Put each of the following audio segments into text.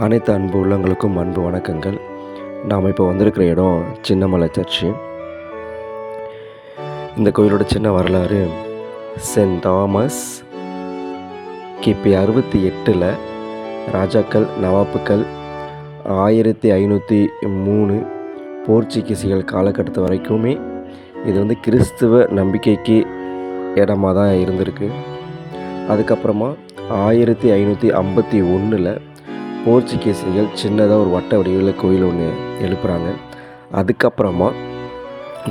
அனைத்து அன்பு உள்ளங்களுக்கும் அன்பு வணக்கங்கள். நாம் இப்போ வந்திருக்கிற இடம் சின்னமலை சர்ச்சு. இந்த கோயிலோட சின்ன வரலாறு சென்ட் தாமஸ் கிபி அறுபத்தி எட்டில் ராஜாக்கள் நவாப்புக்கள் ஆயிரத்தி ஐநூற்றி மூணு போர்ச்சுகீசிகள் காலகட்டத்து வரைக்குமே இது வந்து கிறிஸ்துவ நம்பிக்கைக்கு இடமா தான் இருந்திருக்கு. அதுக்கப்புறமா ஆயிரத்தி ஐநூற்றி ஐம்பத்தி ஒன்றில் போர்ச்சுகீசிகள் சின்னதாக ஒரு வட்ட வடிவில் கோயில் ஒன்று எழுப்புகிறாங்க அதுக்கப்புறமா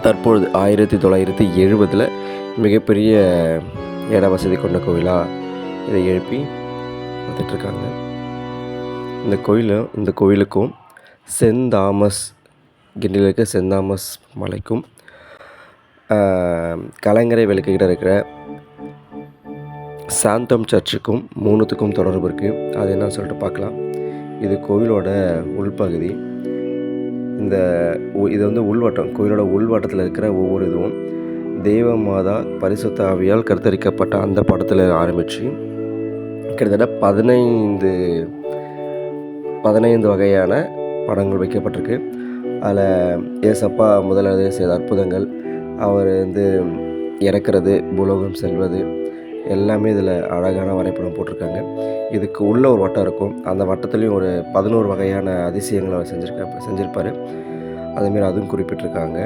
தற்பொழுது ஆயிரத்தி தொள்ளாயிரத்தி எழுபதில் மிகப்பெரிய இட வசதி கொண்ட கோயிலாக இதை எழுப்பி வந்துட்டுருக்காங்க இந்த கோயிலும் இந்த கோயிலுக்கும் சென்ட் தாமஸ் கிண்டியில் இருக்க சென்ட் தாமஸ் மலைக்கும் கலைஞரை கலங்கரை விளக்குகிட்ட இருக்கிற சாந்தம் சர்ச்சுக்கும் மூணுத்துக்கும் தொடர்பு இருக்குது அது என்னன்னு சொல்லிட்டு பார்க்கலாம். இது கோவிலோட உள்பகுதி. இந்த உ- இது வந்து உள்வட்டம். கோயிலோட உள்வட்டத்தில் இருக்கிற ஒவ்வொரு இதுவும் தெய்வ மாதா பரிசுத்த ஆவியால் கருத்தரிக்கப்பட்ட அந்த படத்தில் ஆரம்பித்து கிட்டத்தட்ட பதினைந்து பதினைந்து வகையான படங்கள் வைக்கப்பட்டிருக்கு. அதில் ஏசப்பா முதலாவது செய்த அற்புதங்கள் அவர் வந்து இறக்கிறது புலோகம் செல்வது எல்லாமே இதில் அழகான வரைபடம் போட்டிருக்காங்க. இதுக்கு உள்ள ஒரு வட்டம் இருக்கும். அந்த வட்டத்துலேயும் ஒரு பதினோரு வகையான அதிசயங்களை அவர் செஞ்சுருக்க செஞ்சிருப்பார். அதேமாரி அதுவும் குறிப்பிட்டிருக்காங்க.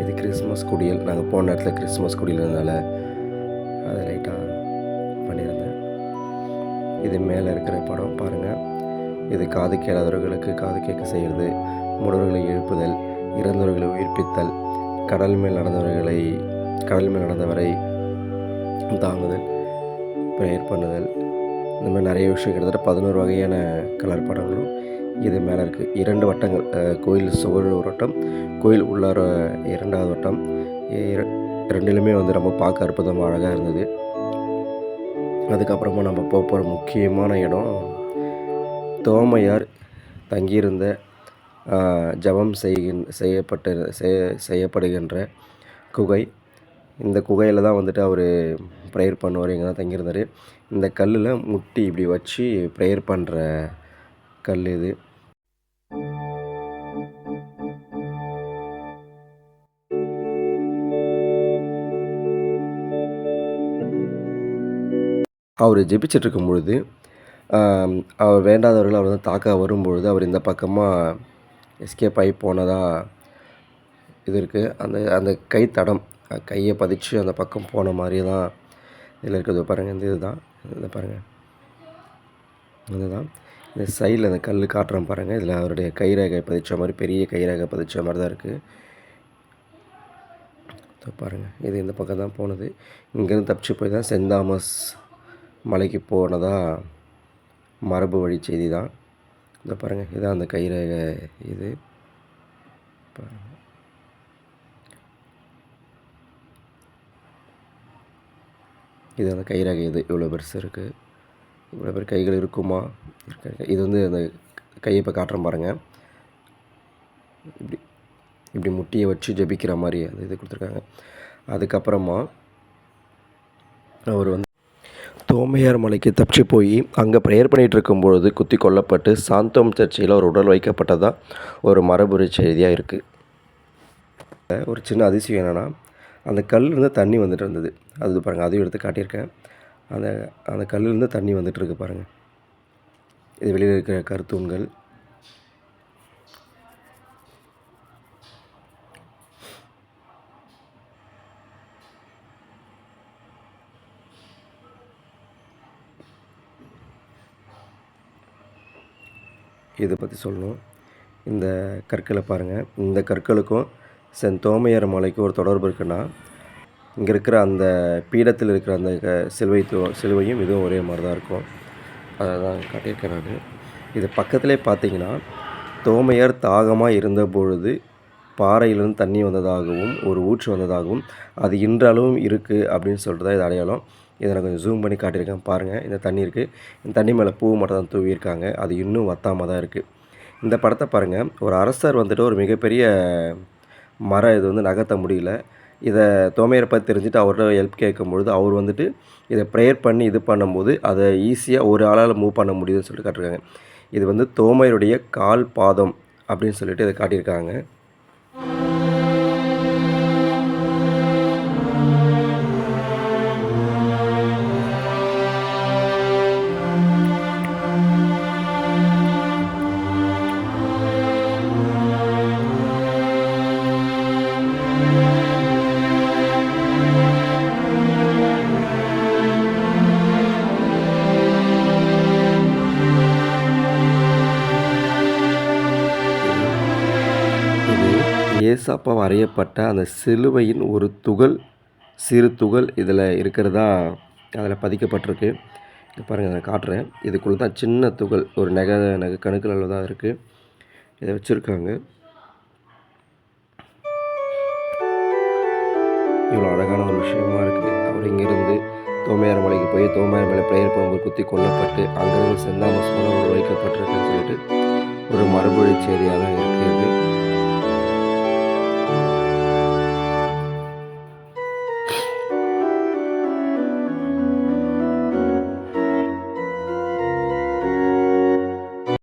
இது கிறிஸ்மஸ் குடியல். நாங்கள் போன இடத்துல கிறிஸ்மஸ் குடியல் இருந்தனால அதை லைட்டாக பண்ணியிருந்தேன். இது மேலே இருக்கிற படம் பாருங்கள் இது காது கேளாதவர்களுக்கு காது கேட்க செய்கிறது முடவர்களை எழுப்புதல் இறந்தவர்களை உயிர்ப்பித்தல் கடல் மேல் நடந்தவர்களை கடல் மேல் நடந்தவரை தாங்குதல் ப்ரேயர் பண்ணுதல். இந்த மாதிரி நிறைய விஷயம் கிட்டத்தட்ட பதினோரு வகையான கலர் படங்களும் இது மேலே இருக்குது இரண்டு வட்டங்கள் கோயில் சுவர் ஒரு வட்டம் கோயில் உள்ளார இரண்டாவது வட்டம். ரெண்டிலுமே வந்து ரொம்ப பார்க்க அற்புதமாக அழகாக இருந்தது. அதுக்கப்புறமா நம்ம போக போகிற முக்கியமான இடம் தோமையார் தங்கியிருந்த ஜெபம் செய்கின் செய்யப்பட்ட செய்ய செய்யப்படுகின்ற குகை. இந்த குகையில் தான் வந்துட்டு அவர் ப்ரேயர் பண்ணுவார். இங்கே தான் தங்கியிருந்தார். இந்த கல்லில் முட்டி இப்படி வச்சு ப்ரேயர் பண்ணுற கல் இது. அவர் ஜெபிச்சிட்டு இருக்கும் பொழுது அவர் வேண்டாதவர்கள் அவர் வந்து தாக்க வரும்பொழுது அவர் இந்த பக்கமாக எஸ்கேப் ஆகி போனதாக இது இருக்குது அந்த அந்த கை தடம் கையை பதிச்சு அந்த பக்கம் போன மாதிரி தான் இதில் இருக்கிறது பாருங்கள் இந்த இதுதான். இதை பாருங்கள் இதுதான். இந்த சைடில் அந்த கல் காட்டுறோம் பாருங்கள் இதில் அவருடைய கைரேகை பதிச்ச மாதிரி பெரிய கைரேகை பதிச்ச மாதிரி தான் இருக்குது இதோ பாருங்கள் இது இந்த பக்கம் தான் போனது. இங்கேருந்து தப்பிச்சு போய் தான் சென்ட் தாமஸ் மலைக்கு போனதாக மரபு வழி செய்தி தான். இந்த பாருங்கள் இதான் அந்த கைரேகை இது. பாருங்கள் இது அந்த கைரேகை இது. இவ்வளோ பெருசு இருக்குது இவ்வளோ பேர் கைகள் இருக்குமா? இருக்காது இது வந்து அந்த கையை இப்போ காட்டுறேன் பாருங்கள் இப்படி இப்படி முட்டியை வச்சு ஜெபிக்கிற மாதிரி அந்த இது கொடுத்துருக்காங்க. அதுக்கப்புறமா அவர் வந்து தோமையார் மலைக்கு தப்பிச்சு போய் அங்கே ப்ரேயர் பண்ணிகிட்டு இருக்கும்பொழுது குத்தி கொல்லப்பட்டு சாந்தோம் சர்ச்சையில் ஒரு உடல் வைக்கப்பட்டதாக ஒரு மரபுரி செய்தியாக இருக்குது ஒரு சின்ன அதிசயம் என்னென்னா அந்த கல்லிருந்து தண்ணி வந்துட்டு இருந்தது. அது பாருங்கள் அதையும் எடுத்து காட்டியிருக்கேன். அந்த அந்த கல்லிருந்து தண்ணி வந்துட்டு இருக்கு பாருங்கள் இது வெளியில் இருக்கிற கருத்தூண்கள். இதை பற்றி சொல்லணும். இந்த கற்களை பாருங்கள் இந்த கற்களுக்கும் சென் தோமையார் மலைக்கும் ஒரு தொடர்பு இருக்குன்னா இங்கே இருக்கிற அந்த பீடத்தில் இருக்கிற அந்த க சிலுவை சிலுவையும் இதுவும் ஒரே மாதிரி தான் இருக்கும். அதை தான் காட்டியிருக்கேன் நான். இது பக்கத்திலே பார்த்தீங்கன்னா தோமையார் தாகமாக இருந்த பொழுது பாறையிலிருந்து தண்ணி வந்ததாகவும் ஒரு ஊற்று வந்ததாகவும் அது இன்றளவும் இருக்குது அப்படின்னு சொல்லிட்டு தான் இது அடையாளம். இதை நான் கொஞ்சம் ஜூம் பண்ணி காட்டியிருக்கேன். பாருங்கள் இந்த தண்ணி இருக்குது இந்த தண்ணி மேலே பூ மட்டும் தான் தூவியிருக்காங்க. அது இன்னும் வத்தாமல் தான் இருக்குது இந்த படத்தை பாருங்கள் ஒரு அரசர் வந்துட்டு ஒரு மிகப்பெரிய மரம் இது வந்து நகர்த்த முடியல. இதை தோமையரை பற்றி தெரிஞ்சுட்டு அவர்கிட்ட ஹெல்ப் கேட்கும்பொழுது அவர் வந்துட்டு இதை ப்ரேயர் பண்ணி இது பண்ணும்போது அதை ஈஸியாக ஒரு ஆளால் மூவ் பண்ண முடியுதுன்னு சொல்லிட்டு காட்டிருக்காங்க இது வந்து தோமையருடைய கால் பாதம் அப்படின்னு சொல்லிட்டு இதை காட்டியிருக்காங்க. ஏசாப்பா வரையப்பட்ட அந்த சிலுவையின் ஒரு துகள் சிறு துகள் இதில் இருக்கிறதா அதில் பதிக்கப்பட்டிருக்கு இங்க பாருங்கள் நான் காட்டுறேன் இதுக்குள்ளே தான் சின்ன துகள் ஒரு நகை நக கணுக்கள் அளவு தான் இருக்குது இதை வச்சுருக்காங்க இவ்வளோ அழகான ஒரு விஷயமா இருக்குது அவர் இங்கேருந்து தோமையார் மலைக்கு போய் தோமையார் மலை பிரேயர் பண்ணும்போது குத்தி கொல்லப்பட்டு அங்கேருந்து செந்தாமஸ் மூலம் வைக்கப்பட்டிருக்குன்னு சொல்லிட்டு ஒரு மரபொழி செய்தியாக தான் இருக்குது